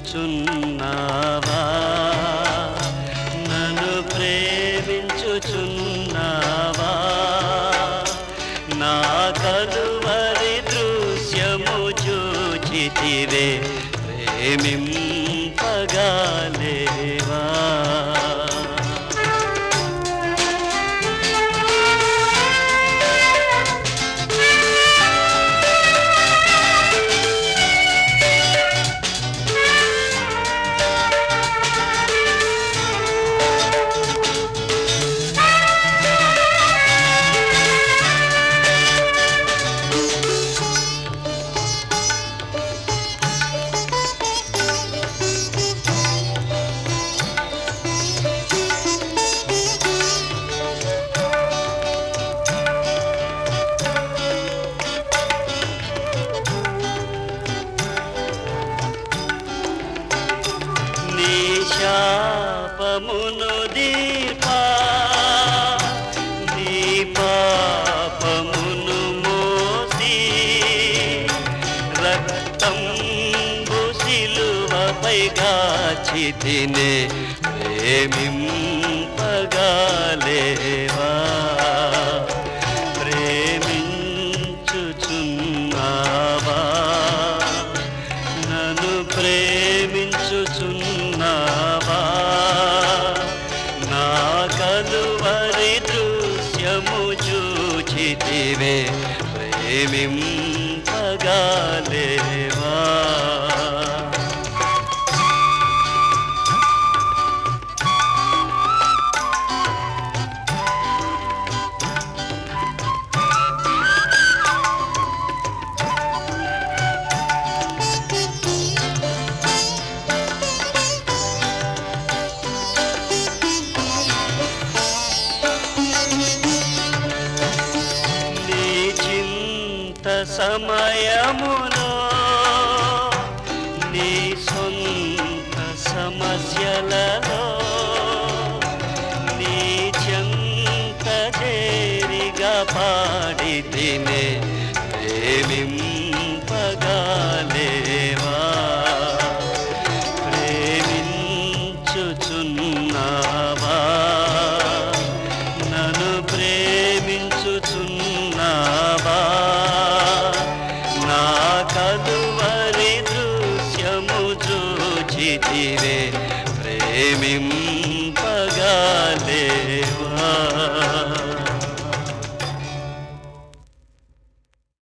ప్రేమించుచున్నావా? నన్ను ప్రేమించుచున్నావా? నా కలువరి దృశ్యము చూచితివే ప్రేమింపగాలేవా? శాపమును దీపా దీపాపమును మోసి రక్తం సిలువపై గాచి తినే ప్రేమింపగాలేవా కలువరి దృశ్యము చూచితివే. ప్రేమింపగాలేవా సమయములో నీ సొంత సమస్యలలో నీ చెంత చేరిగా పా కలువరి ప్రేమిం